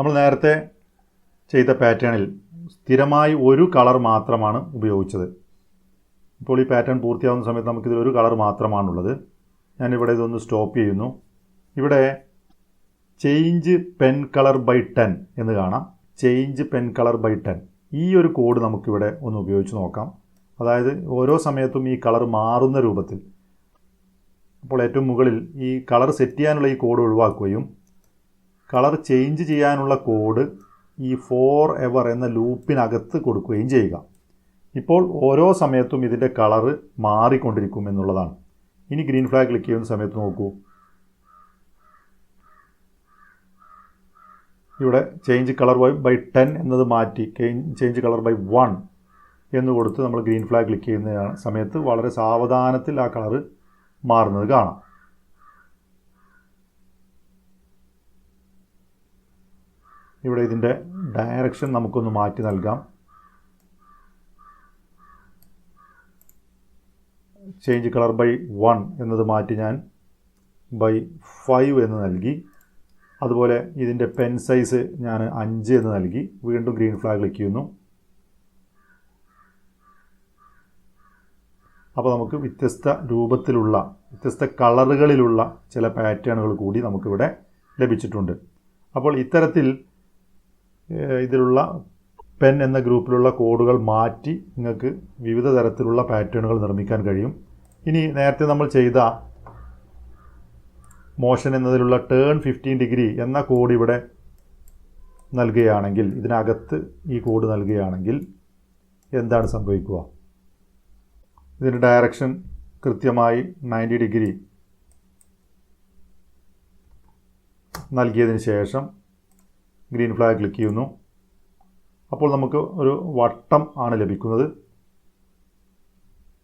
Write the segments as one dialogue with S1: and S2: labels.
S1: നമ്മൾ നേരത്തെ ചെയ്ത പാറ്റേണിൽ സ്ഥിരമായി ഒരു കളർ മാത്രമാണ് ഉപയോഗിച്ചത്. ഇപ്പോൾ ഈ പാറ്റേൺ പൂർത്തിയാവുന്ന സമയത്ത് നമുക്കിതിൽ ഒരു കളർ മാത്രമാണുള്ളത്. ഞാനിവിടെ ഇതൊന്ന് സ്റ്റോപ്പ് ചെയ്യുന്നു. ഇവിടെ change pen colour by ten എന്ന് കാണാം. Change pen colour by ten ഈ ഒരു കോഡ് നമുക്കിവിടെ ഒന്ന് ഉപയോഗിച്ച് നോക്കാം. അതായത് ഓരോ സമയത്തും ഈ കളർ മാറുന്ന രൂപത്തിൽ. അപ്പോൾ ഏറ്റവും മുകളിൽ ഈ കളർ സെറ്റ് ചെയ്യാനുള്ള ഈ കോഡ് ഒഴിവാക്കുകയും കളർ ചേഞ്ച് ചെയ്യാനുള്ള കോഡ് ഈ ഫോർ എവർ എന്ന ലൂപ്പിനകത്ത് കൊടുക്കുകയും ചെയ്യുക. ഇപ്പോൾ ഓരോ സമയത്തും ഇതിന്റെ കളറ് മാറിക്കൊണ്ടിരിക്കും എന്നുള്ളതാണ്. ഇനി ഗ്രീൻ ഫ്ലാഗ് ക്ലിക്ക് ചെയ്യുന്ന സമയത്ത് നോക്കൂ. ഇവിടെ change colour by by ten എന്നത് മാറ്റി ചേഞ്ച് കളർ ബൈ വൺ എന്ന് കൊടുത്ത് നമ്മൾ ഗ്രീൻ ഫ്ലാഗ് ക്ലിക്ക് ചെയ്യുന്ന സമയത്ത് വളരെ സാവധാനത്തിൽ ആ കളറ് മാറുന്നത് കാണാം. ഇവിടെ ഇതിന്റെ ഡയറക്ഷൻ നമുക്കൊന്ന് മാറ്റി നൽകാം. ചേഞ്ച് കളർ ബൈ വൺ എന്നത് മാറ്റി ഞാൻ ബൈ ഫൈവ് എന്ന് നൽകി. അതുപോലെ ഇതിന്റെ പെൻ സൈസ് ഞാൻ അഞ്ച് എന്ന് നൽകി. വീണ്ടും ഗ്രീൻ ഫ്ലാഗ് ക്ലിക്ക് ചെയ്യുന്നു. അപ്പോൾ നമുക്ക് വ്യത്യസ്ത രൂപത്തിലുള്ള വ്യത്യസ്ത കളറുകളിലുള്ള ചില പാറ്റേണുകൾ കൂടി നമുക്കിവിടെ ലഭിച്ചിട്ടുണ്ട്. അപ്പോൾ ഇത്തരത്തിൽ ഇതിലുള്ള പെൻ എന്ന ഗ്രൂപ്പിലുള്ള കോഡുകൾ മാറ്റി നിങ്ങൾക്ക് വിവിധ തരത്തിലുള്ള പാറ്റേണുകൾ നിർമ്മിക്കാൻ കഴിയും. ഇനി നേരത്തെ നമ്മൾ ചെയ്ത മോഷൻ എന്നതിലുള്ള ടേൺ ഫിഫ്റ്റീൻ ഡിഗ്രി എന്ന കോഡ് ഇവിടെ നൽകുകയാണെങ്കിൽ ഇതിനകത്ത് ഈ കോഡ് നൽകുകയാണെങ്കിൽ എന്താണ് സംഭവിക്കുക? ഇതിന്റെ ഡയറക്ഷൻ കൃത്യമായി നയന്റി ഡിഗ്രി നൽകിയതിന് ശേഷം ഗ്രീൻ ഫ്ലാഗ് ക്ലിക്ക് ചെയ്യുന്നു. അപ്പോൾ നമുക്ക് ഒരു വട്ടം ആണ് ലഭിക്കുന്നത്.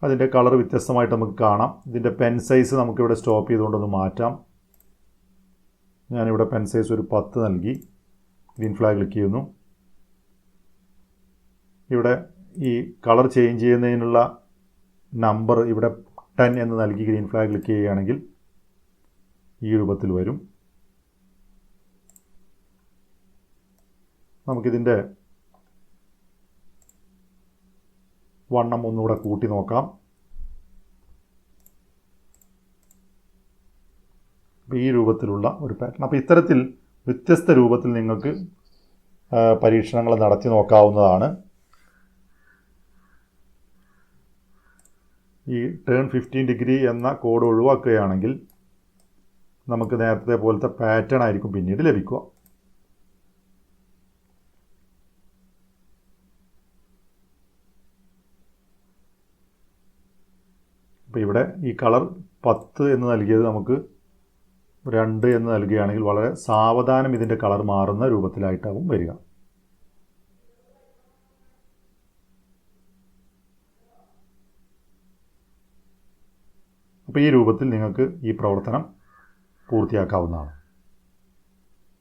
S1: അതിന്റെ കളർ വ്യത്യസ്തമായിട്ട് നമുക്ക് കാണാം. ഇതിന്റെ പെൻ സൈസ് നമുക്കിവിടെ സ്റ്റോപ്പ് ചെയ്തുകൊണ്ടൊന്ന് മാറ്റാം. ഞാനിവിടെ പെൻ സൈസ് ഒരു പത്ത് നൽകി. ഗ്രീൻ ഫ്ലാഗ് ക്ലിക്ക് ചെയ്യുന്നു. ഇവിടെ ഈ കളർ ചേഞ്ച് ചെയ്യുന്നതിനുള്ള നമ്പർ ഇവിടെ ടെൻ എന്ന് നൽകി ഗ്രീൻ ഫ്ലാഗ് ക്ലിക്ക് ചെയ്യുകയാണെങ്കിൽ ഈ രൂപത്തിൽ വരും. നമുക്കിതിന്റെ വണ്ണം ഒന്നുകൂടെ കൂട്ടി നോക്കാം. ഈ രൂപത്തിലുള്ള ഒരു പാറ്റേൺ അപ്പോൾ ഇത്തരത്തിൽ വ്യത്യസ്ത രൂപത്തിൽ നിങ്ങൾക്ക് പരീക്ഷണങ്ങൾ നടത്തി നോക്കാവുന്നതാണ്. ഈ ടേൺ ഫിഫ്റ്റീൻ ഡിഗ്രി എന്ന കോഡ് ഒഴിവാക്കുകയാണെങ്കിൽ നമുക്ക് നേരത്തെ പോലത്തെ പാറ്റേൺ ആയിരിക്കും പിന്നീട് ലഭിക്കുക. അപ്പോൾ ഇവിടെ ഈ കളർ പത്ത് എന്ന് നൽകിയത് നമുക്ക് രണ്ട് എന്ന് നൽകുകയാണെങ്കിൽ വളരെ സാവധാനം ഇതിന്റെ കളർ മാറുന്ന രൂപത്തിലായിട്ടാവും വരിക. അപ്പോൾ ഈ രൂപത്തിൽ നിങ്ങൾക്ക് ഈ പ്രവർത്തനം പൂർത്തിയാക്കാവുന്നതാണ്.